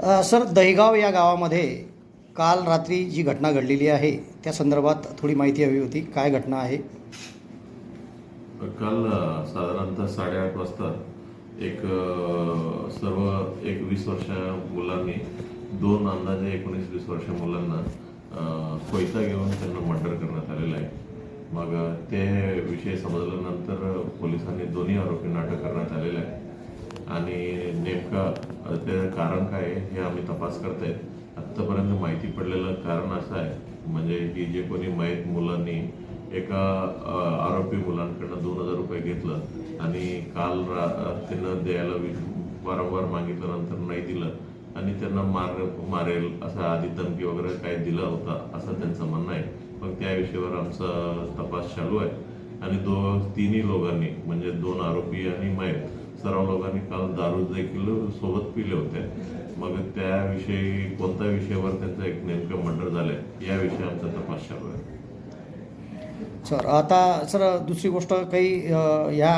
Sir Dahigaon या गावामध्ये काल रात्री जी घटना घडलेली आहे त्या संदर्भात थोडी माहिती हवी होती. काय घटना आहे? काल साधारणतः साडेआठ वाजता एक सर्व एक वीस वर्ष मुलांनी दोन अंदाजे एकोणीस वीस वर्ष मुलांना कोयता घेऊन त्यांना मर्डर करण्यात आलेलं आहे. मग ते विषय समजल्यानंतर पोलिसांनी दोन्ही आरोपींना अटक करण्यात आलेलं आहे. आणि नेमकं ते कारण काय आहे हे आम्ही तपास करतायत आत्तापर्यंत माहिती पडलेलं कारण असं आहे म्हणजे की जे कोणी माहीत मुलांनी एका आरोपी मुलांकडनं दोन हजार रुपये घेतलं आणि काल रा त्यांना द्यायला वि- वारंवार मागितल्यानंतर नाही दिलं आणि त्यांना मार मारेल असा आधी धमकी वगैरे काय दिला होता असं त्यांचं म्हणणं आहे. मग त्या विषयावर आमचा तपास चालू आहे. आणि दो तिन्ही लोकांनी म्हणजे दोन आरोपी आणि माहीत सर्व लोकांनी काल दारू देखील सोबत पिले होते मग त्याविषयी कोणत्या विषयावर त्यांचं एक नेमकं मर्डर झालंय याविषयी आमचा तपास चालू आहे. सर आता सर दुसरी गोष्ट काही ह्या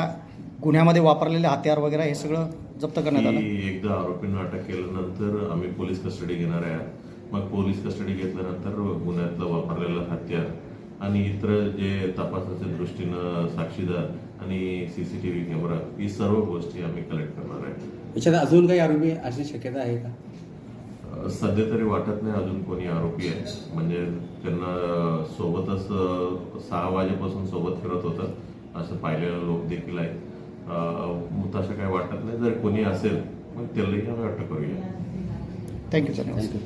गुन्ह्यामध्ये वापरलेले हत्यार वगैरे हे सगळं जप्त करण्यात आलं? एकदा आरोपींना अटक केल्यानंतर आम्ही पोलीस कस्टडी घेणार आहे. मग पोलीस कस्टडी घेतल्यानंतर गुन्ह्यातलं वापरलेलं हत्यार आणि इतर जे तपासाच्या दृष्टीनं साक्षीदार आणि सीसीटीव्ही कॅमेरा ही सर्व गोष्टी आम्ही कलेक्ट करणार आहे. याच्यात अजून काही आरोपी अशी शक्यता आहे का? अ, सध्या तरी वाटत नाही अजून कोणी आरोपी आहे. म्हणजे त्यांना सोबतच अ, सहा वाजेपासून सोबत फिरत होतं. असं पाहिलेलं लोक देखील आहेत. अ, मग तसं काही वाटत नाही. जर कोणी असेल मग त्यालाही आम्ही अटक करूया. थँक्यू धन्यवाद थँक्यू